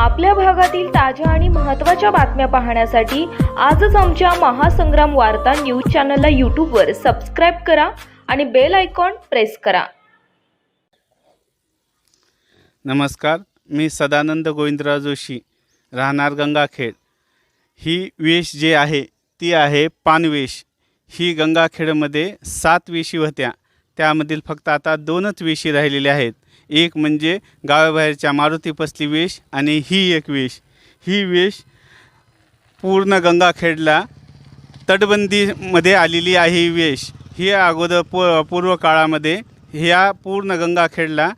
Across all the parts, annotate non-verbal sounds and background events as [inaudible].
आपल्या भागातील ताज्या आणि महत्त्वाच्या बातम्या पाहण्यासाठी आजच आमच्या महासंग्राम वार्ता न्यूज चॅनलला यूट्यूबवर सबस्क्राईब करा आणि बेल आयकॉन प्रेस करा. नमस्कार मी सदानंद गोविंदराव जोशी राहणार गंगाखेड. ही वेश जे आहे ती आहे पानवेश. ही गंगाखेडमध्ये सात वेशी होत्या. त्यामधील फक्त आता दोनच वेशी राहिलेल्या आहेत. एक म्हणजे गावाबाहेरच्या मारुती पसली वेश आणि ही एक वेश. ही वेश पूर्ण गंगाखेडला तटबंदीमध्ये आलेली आहे ही वेश. ही अगोदर पू पूर्व काळामध्ये ह्या पूर्ण गंगाखेडला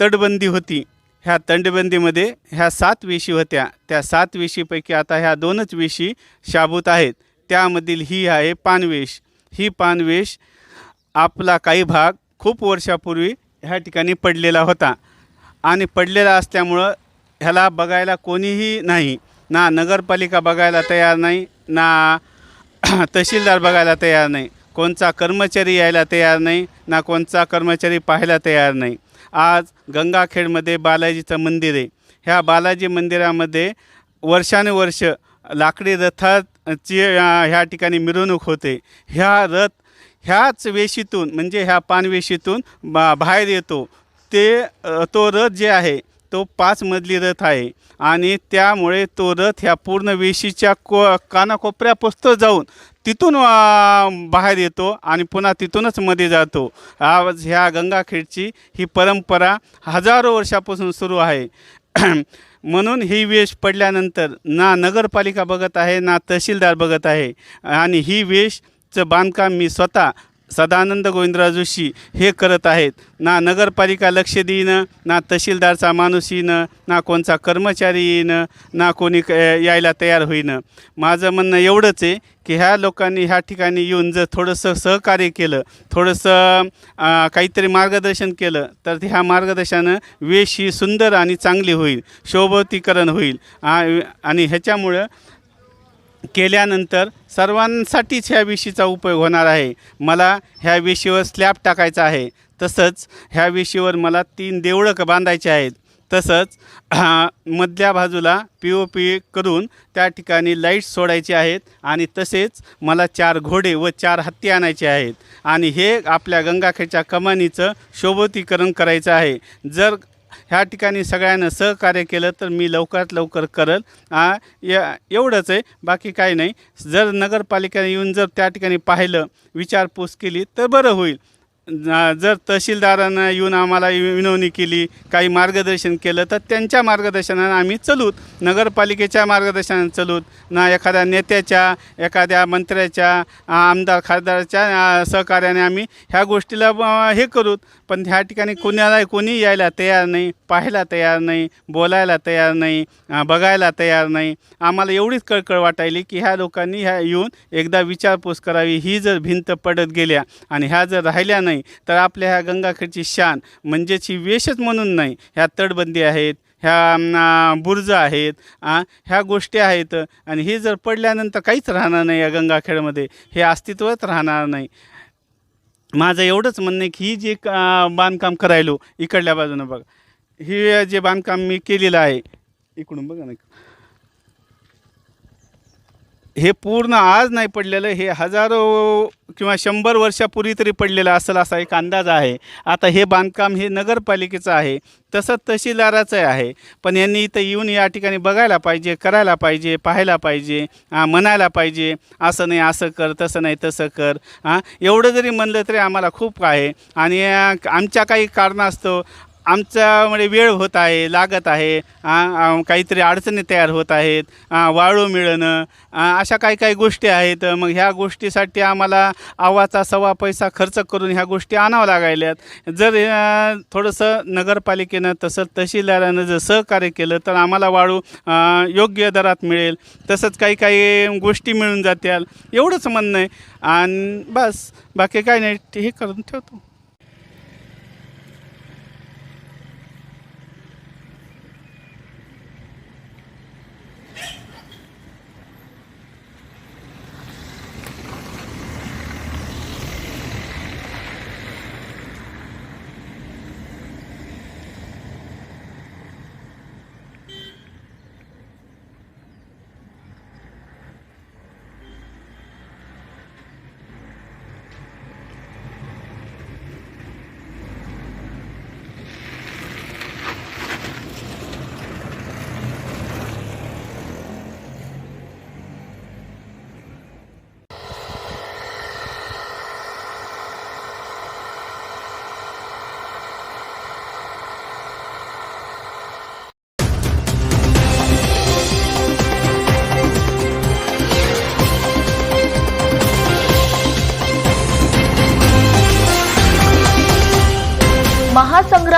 तटबंदी होती. ह्या तटबंदीमध्ये ह्या सात वेशी होत्या. त्या सात वेशीपैकी आता ह्या दोनच वेशी शाबूत आहेत. त्यामधील ही आहे पानवेश. ही पानवेश आपला काही भाग खूप वर्षापूर्वी ह्या ठिकाणी पडलेला होता. आणि पडलेला असल्यामुळं ह्याला बघायला कोणीही नाही. ना नगरपालिका बघायला तयार नाही ना [clears throat] तहसीलदार बघायला तयार नाही. कोणचा कर्मचारी यायला तयार नाही ना कोणचा कर्मचारी पाहायला तयार नाही. आज गंगाखेडमध्ये बालाजीचं मंदिर आहे. ह्या बालाजी मंदिरामध्ये वर्षानुवर्ष लाकडी रथाची ह्या ठिकाणी मिरवणूक होते. ह्या रथ ह्याच वेशीतून म्हणजे ह्या पानवेशीतून बा बाहेर येतो. ते तो रथ जे आहे तो पाच मजली रथ आहे. आणि त्यामुळे तो रथ ह्या पूर्ण वेशीच्या को कानाकोपऱ्यापासून जाऊन तिथून बाहेर येतो आणि पुन्हा तिथूनच मध्ये जातो. आज ह्या गंगाखेडची ही परंपरा हजारो वर्षापासून सुरू आहे. [clears throat] म्हणून ही वेश पडल्यानंतर ना नगरपालिका बघत आहे ना तहसीलदार बघत आहे. आणि ही चं बांधकाम मी स्वतः सदानंद गोविंदराव जोशी हे करत आहेत. ना नगरपालिका लक्ष देईनं ना तहसीलदारचा माणूस येईनं ना कोणचा कर्मचारी येईनं ना कोणी क यायला तयार होईनं. माझं म्हणणं एवढंच आहे की ह्या लोकांनी ह्या ठिकाणी येऊन जर थोडंसं सहकार्य केलं थोडंसं काहीतरी मार्गदर्शन केलं तर ह्या मार्गदर्शनानं वेश ही सुंदर आणि चांगली होईल शोभतीकरण होईल. आणि ह्याच्यामुळं केल्यानंतर सर्वांसाठीच ह्या विशीचा उपयोग होणार आहे. मला ह्या विशीवर स्लॅब टाकायचा आहे. तसंच ह्या विशीवर मला तीन देवळं बांधायचे आहेत. तसंच मधल्या बाजूला पी ओ पी करून त्या ठिकाणी लाईट्स सोडायचे आहेत आणि तसेच मला चार घोडे व चार हत्ती आणायचे आहेत. आणि हे आपल्या गंगाखेडच्या कमानीचं शोभतीकरण करायचं आहे. जर ह्या ठिकाणी सगळ्यांना सहकार्य केलं तर मी लवकरात लवकर करल. या एवढंच आहे. बाकी काही नाही. जर नगरपालिकेने येऊन जर त्या ठिकाणी पाहिलं विचारपूस केली तर बरं होईल. जर तहसीलदारानं येऊन आम्हाला विनवणी केली काही मार्गदर्शन केलं तर त्यांच्या मार्गदर्शनानं आम्ही चलूत. नगरपालिकेच्या मार्गदर्शनानं चलूत. ना एखाद्या नेत्याच्या एखाद्या मंत्र्याच्या आमदार खासदाराच्या सहकार्याने आम्ही ह्या गोष्टीला हे करूत. पण ह्या ठिकाणी कोणाला कोणी यायला तयार नाही. पाहायला तयार नाही बोलायला तयार नाही बघायला तयार नाही. आम्हाला एवढीच कळकळ वाटायली की ह्या लोकांनी ह्या येऊन एकदा विचारपूस करावी ही जर भिंत पडत गेल्या आणि ह्या जर राहिल्या नाही तर आपल्या ह्या गंगाखेडची शान म्हणजेच ही वेशच म्हणून नाही. ह्या तटबंदी आहेत ह्या बुर्ज आहेत ह्या गोष्टी आहेत आणि हे जर पडल्यानंतर काहीच राहणार नाही या गंगाखेडमध्ये हे अस्तित्वच राहणार नाही. माझं एवढंच म्हणणं आहे की ही जे बांधकाम करायलो इकडल्या बाजूनं बघा. हे जे बांधकाम मी केलेलं आहे इकडून बघा ना. हे पूर्ण आज नाही पडलेलं हे हजारो किंवा शंभर वर्षापूर्वी तरी पडलेलं असेल असा एक अंदाज आहे. आता हे बांधकाम हे नगरपालिकेचं आहे तसंच तहसीलदाराचं आहे. पण यांनी इथं येऊन या ठिकाणी बघायला पाहिजे करायला पाहिजे पाहायला पाहिजे म्हणायला पाहिजे असं नाही असं कर तसं नाही तसं कर हां. एवढं जरी म्हणलं तरी आम्हाला खूप आहे. आणि आमच्या काही कारणास्तव आमच्यामुळे वेळ होत आहे लागत आहे काहीतरी अडचणी तयार होत आहेत वाळू मिळणं अशा काही काही गोष्टी आहेत. मग ह्या गोष्टीसाठी आम्हाला आवाचा सव्वा पैसा खर्च करून ह्या गोष्टी आणाव्या लागायल्यात. जर थोडंसं नगरपालिकेनं तसं तहसीलदारानं जर सहकार्य केलं तर आम्हाला वाळू योग्य दरात मिळेल. तसंच काही काही गोष्टी मिळून जात्याल एवढंच म्हणणं आहे. आणि बस बाकी काही नाही. हे करून ठेवतो.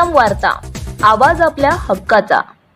वार्ता. आवाज आपल्या हक्काचा.